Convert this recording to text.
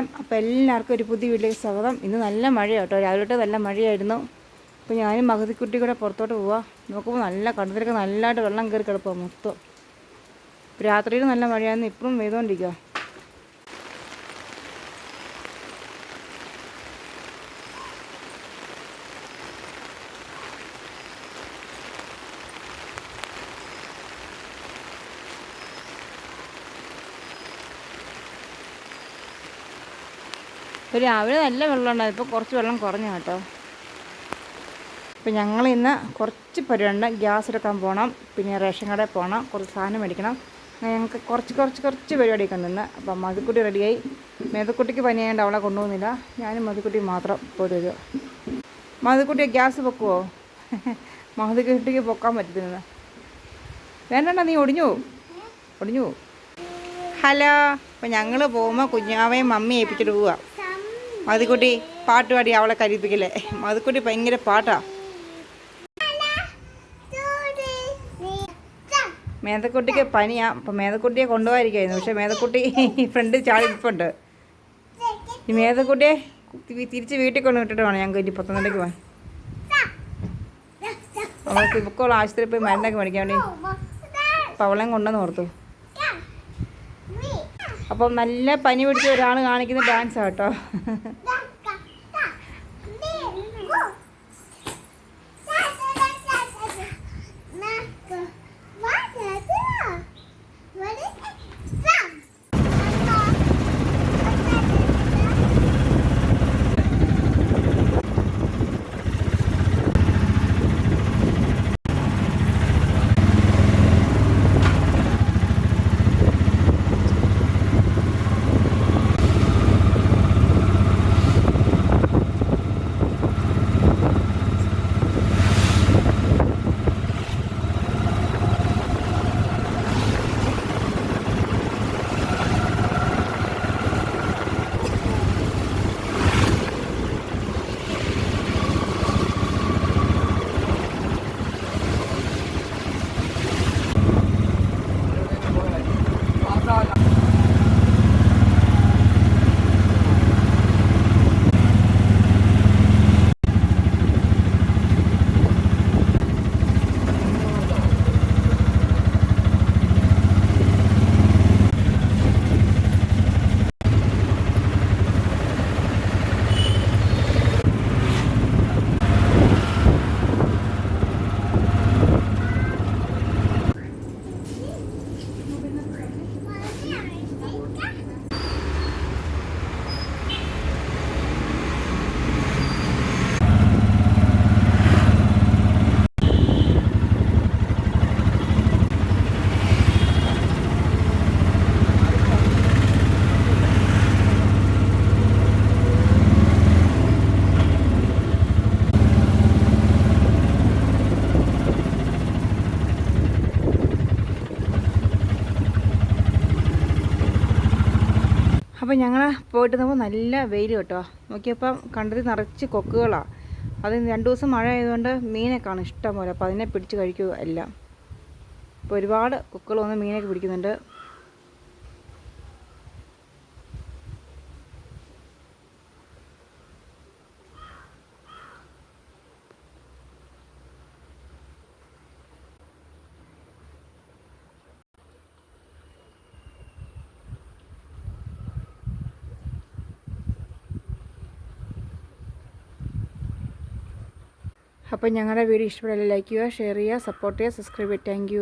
നമസ്കാരം അപ്പോൾ എല്ലാവർക്കും ഒരു പുതിയ വീട്ടിലേക്ക് സ്വാഗതം. ഇന്ന് നല്ല മഴയാണ് കേട്ടോ. രാവിലെ നല്ല മഴയായിരുന്നു. അപ്പോൾ ഞാനും മകതിക്കുട്ടി കൂടെ പുറത്തോട്ട് പോവാം. നോക്കുമ്പോൾ നല്ല കണ്ടത്തിലൊക്കെ നല്ലതായിട്ട് വെള്ളം കയറി കിടപ്പാണ് മൊത്തം. രാത്രിയിൽ നല്ല മഴയായിരുന്നു. ഇപ്പോഴും പെയ്തുകൊണ്ടിരിക്കുക ഇപ്പോൾ രാവിലെ നല്ല വെള്ളം ഉണ്ടായിരുന്നു ഇപ്പോൾ കുറച്ച് വെള്ളം കുറഞ്ഞു കേട്ടോ. അപ്പോൾ ഞങ്ങൾ ഇന്ന് കുറച്ച് പരിപാടി ഗ്യാസ് എടുക്കാൻ പോകണം പിന്നെ റേഷൻ കടയിൽ പോകണം കുറച്ച് സാധനം മേടിക്കണം. ഞങ്ങൾക്ക് കുറച്ച് കുറച്ച് കുറച്ച് പരിപാടിയൊക്കെ നിന്ന് അപ്പം മധുക്കുട്ടി റെഡിയായി മേതക്കുട്ടിക്ക് പനിയായതുകൊണ്ട് അവളെ കൊണ്ടുപോകുന്നില്ല. ഞാനും മധുക്കുട്ടി മാത്രം പോയി വരിക. മധുക്കുട്ടി ഗ്യാസ് പൊക്കുവോ? മധുക്കുട്ടിക്ക് പൊക്കാൻ പറ്റത്തില്ല വേണ്ടണ്ട നീ ഒടിഞ്ഞു പോവും. ഒടിഞ്ഞു ഹലോ. അപ്പം ഞങ്ങൾ പോകുമ്പോൾ കുഞ്ഞാവയും മമ്മി ഏൽപ്പിച്ചിട്ട് പോവുക മധുക്കുട്ടി പാട്ട് പാടി അവളെ കരീപ്പിക്കല്ലേ മധുക്കുട്ടി ഭയങ്കര പാട്ടാ. മേതക്കുട്ടിക്ക് പനിയാ. അപ്പം മേതക്കുട്ടിയെ കൊണ്ടുപോകാതിരിക്കായിരുന്നു പക്ഷെ മേതക്കുട്ടി ഫ്രണ്ട് ചാടി ഇരിപ്പുണ്ട്. ഈ മേതക്കുട്ടിയെ തിരിച്ച് വീട്ടിൽ കൊണ്ട് വിട്ടിട്ട് വേണം ഞങ്ങൾക്ക് ഇനി പത്തനംതിട്ടയ്ക്ക് പോകാൻ. അവൾക്ക് ആശുപത്രി പോയി മരുന്നൊക്കെ മേടിക്കാൻ വേണ്ടി. അപ്പം അവളെയും കൊണ്ടുവന്ന് ഓർത്തു. അപ്പം നല്ല പനി പിടിച്ച ഒരാൾ കാണിക്കുന്ന ഡാൻസാണ് കേട്ടോ. അപ്പോൾ ഞങ്ങൾ പോയിട്ട് നോക്കുമ്പോൾ നല്ല വെയിൽ കേട്ടോ. നോക്കിയപ്പം കണ്ടത് നിറച്ച് കൊക്കുകളാണ് അത് രണ്ട് ദിവസം മഴ ആയതുകൊണ്ട് മീനെ കാണും ഇഷ്ടം പോലെ. അപ്പോൾ അതിനെ പിടിച്ച് കഴിക്കുക എല്ലാം. ഇപ്പോൾ ഒരുപാട് കൊക്കുകൾ വന്ന് മീനൊക്കെ പിടിക്കുന്നുണ്ട്. അപ്പോൾ ഞങ്ങളുടെ വീഡിയോ ഇഷ്ടപ്പെട്ടാൽ ലൈക്ക് ചെയ്യുക ഷെയർ ചെയ്യുക സപ്പോർട്ട് ചെയ്യുക സബ്സ്ക്രൈബ് ചെയ്യുക. താങ്ക്